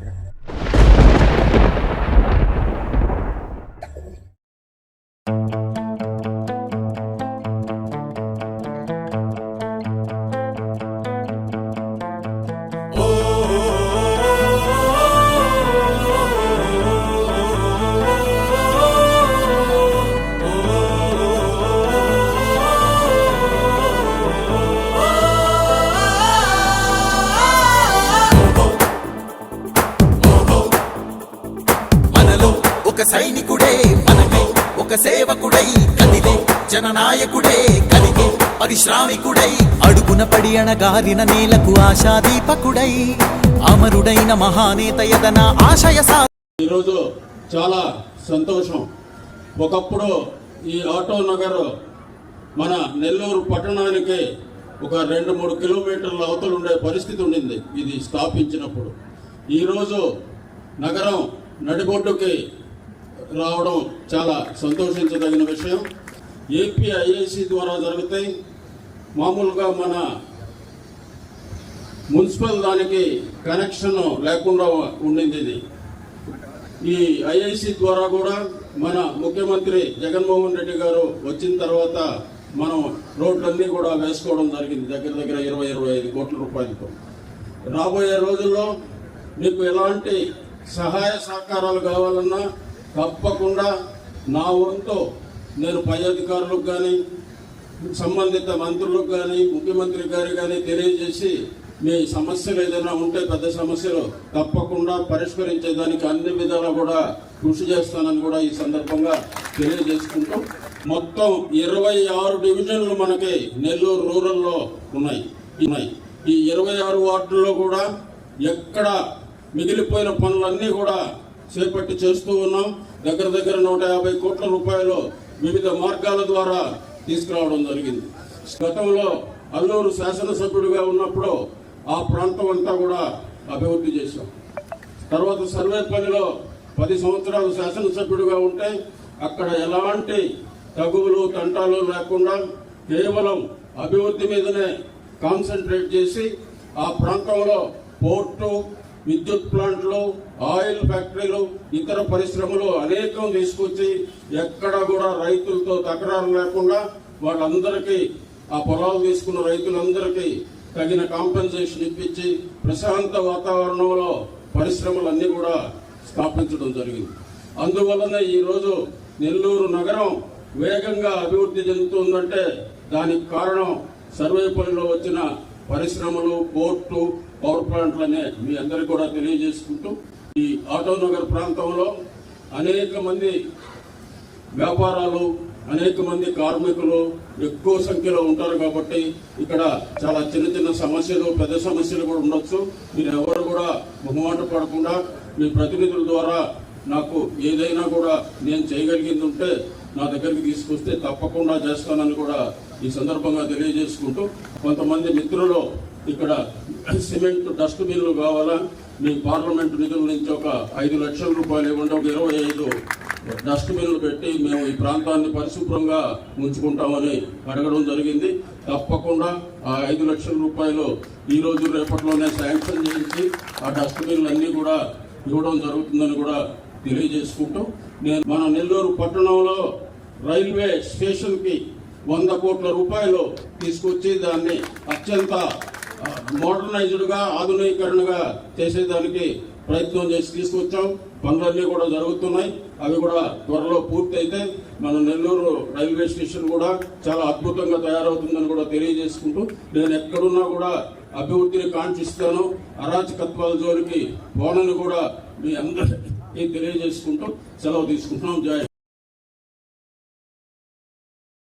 Yeah. సైనికుడే మనమే ఒక సేవకుడై కదిలే జననాయకుడే కలిగే పరిశ్రామికుడై. అడుగున పడి అణగారిన నేలకు ఆశాదీపకుడై అమరుడైన మహానేత యదన ఆశయ సా ఈరోజు చాలా సంతోషం. ఒకప్పుడు ఈ ఆటో నగర్ మన నెల్లూరు పట్టణానికి ఒక రెండు మూడు కిలోమీటర్ల అవతల ఉండే పరిస్థితి ఉండింది ఇది స్థాపించినప్పుడు. ఈరోజు నగరం నడిబొడ్డుకి రావడం చాలా సంతోషించదగిన విషయం. ఏపీ ఐఐసి ద్వారా జరుగుతాయి మామూలుగా మన మున్సిపల్ దానికి కనెక్షన్ లేకుండా ఉండింది ఇది. ఈ ఐఐసి ద్వారా కూడా మన ముఖ్యమంత్రి జగన్మోహన్ రెడ్డి గారు వచ్చిన తర్వాత మనం రోడ్లన్నీ కూడా వేసుకోవడం జరిగింది దగ్గర దగ్గర ఇరవై ఇరవై ఐదు కోట్ల రూపాయలతో. రాబోయే రోజుల్లో మీకు ఎలాంటి సహాయ సహకారాలు కావాలన్నా తప్పకుండా నా వంతు నేను పై అధికారులకు కానీ సంబంధిత మంత్రులకు కానీ ముఖ్యమంత్రి గారికి కానీ తెలియజేసి మీ సమస్యలు ఏదైనా ఉంటే పెద్ద సమస్యలు తప్పకుండా పరిష్కరించేదానికి అన్ని విధాలా కూడా కృషి చేస్తానని కూడా ఈ సందర్భంగా తెలియజేసుకుంటూ మొత్తం ఇరవై ఆరు డివిజన్లు మనకి నెల్లూరు రూరల్లో ఉన్నాయి. ఉన్నాయి. ఈ ఇరవై ఆరు వార్డుల్లో కూడా ఎక్కడ మిగిలిపోయిన పనులన్నీ కూడా చేపట్టి చేస్తూ ఉన్నాం. దగ్గర దగ్గర నూట యాభై కోట్ల రూపాయలు వివిధ మార్గాల ద్వారా తీసుకురావడం జరిగింది. గతంలో అల్లూరు శాసనసభ్యుడిగా ఉన్నప్పుడు ఆ ప్రాంతం అంతా కూడా అభివృద్ధి చేశాం. తర్వాత సర్వేపల్లిలో పది సంవత్సరాలు శాసనసభ్యుడిగా ఉంటే అక్కడ ఎలాంటి తగువులు తంటాలు లేకుండా కేవలం అభివృద్ధి మీదనే కాన్సన్ట్రేట్ చేసి ఆ ప్రాంతంలో పోర్టు విద్యుత్ ప్లాంట్లు ఆయిల్ ఫ్యాక్టరీలు ఇతర పరిశ్రమలు అనేకం తీసుకొచ్చి ఎక్కడ కూడా రైతులతో తకరారు లేకుండా వాళ్ళందరికీ ఆ పొలాలు తీసుకున్న రైతులందరికీ తగిన కాంపెన్సేషన్ ఇప్పించి ప్రశాంత వాతావరణంలో పరిశ్రమలన్నీ కూడా స్థాపించడం జరిగింది. అందువలన ఈరోజు నెల్లూరు నగరం వేగంగా అభివృద్ధి చెందుతుందంటే దానికి కారణం సర్వేపల్లిలో వచ్చిన పరిశ్రమలు పోర్టు పవర్ ప్లాంట్లనే మీ అందరికీ కూడా తెలియజేసుకుంటూ ఈ ఆటో నగర్ ప్రాంతంలో అనేక మంది వ్యాపారాలు అనేక మంది కార్మికులు ఎక్కువ సంఖ్యలో ఉంటారు కాబట్టి ఇక్కడ చాలా చిన్న చిన్న సమస్యలు పెద్ద సమస్యలు కూడా ఉండొచ్చు. మీరు ఎవరు కూడా మొహమాట పడకుండా మీ ప్రతినిధుల ద్వారా నాకు ఏదైనా కూడా నేను చేయగలిగింది ఉంటే నా దగ్గరికి తీసుకొస్తే తప్పకుండా చేస్తానని కూడా ఈ సందర్భంగా తెలియజేసుకుంటూ కొంతమంది మిత్రులు ఇక్కడ సిమెంట్ డస్ట్ బిన్లు కావాలా? మీ పార్లమెంట్ నిధుల నుంచి ఒక ఐదు లక్షల రూపాయలు ఇవ్వండి. ఒక ఇరవై ఐదు డస్ట్ బిన్లు పెట్టి మేము ఈ ప్రాంతాన్ని పరిశుభ్రంగా ఉంచుకుంటామని అడగడం జరిగింది. తప్పకుండా ఆ ఐదు లక్షల రూపాయలు ఈ రోజు రేపట్లోనే శాంక్షన్ చేయించి ఆ డస్ట్ బిన్లు కూడా ఇవ్వడం జరుగుతుందని కూడా తెలియజేసుకుంటూ నేను మన నెల్లూరు పట్టణంలో రైల్వే స్టేషన్కి వంద కోట్ల రూపాయలు తీసుకొచ్చి దాన్ని అత్యంత మోడర్నైజ్డ్గా ఆధునీకరణగా చేసేదానికి ప్రయత్నం చేసి తీసుకొచ్చాం. పనులన్నీ కూడా జరుగుతున్నాయి. అవి కూడా త్వరలో పూర్తయితే మన నెల్లూరు రైల్వే స్టేషన్ కూడా చాలా అద్భుతంగా తయారవుతుందని కూడా తెలియజేసుకుంటూ నేను ఎక్కడున్నా కూడా అభివృద్ధిని కాంక్షిస్తాను. అరాచకత్వాల జోలికి పోనని కూడా మీ అందరికీ తెలియజేసుకుంటూ సెలవు తీసుకుంటున్నాం జై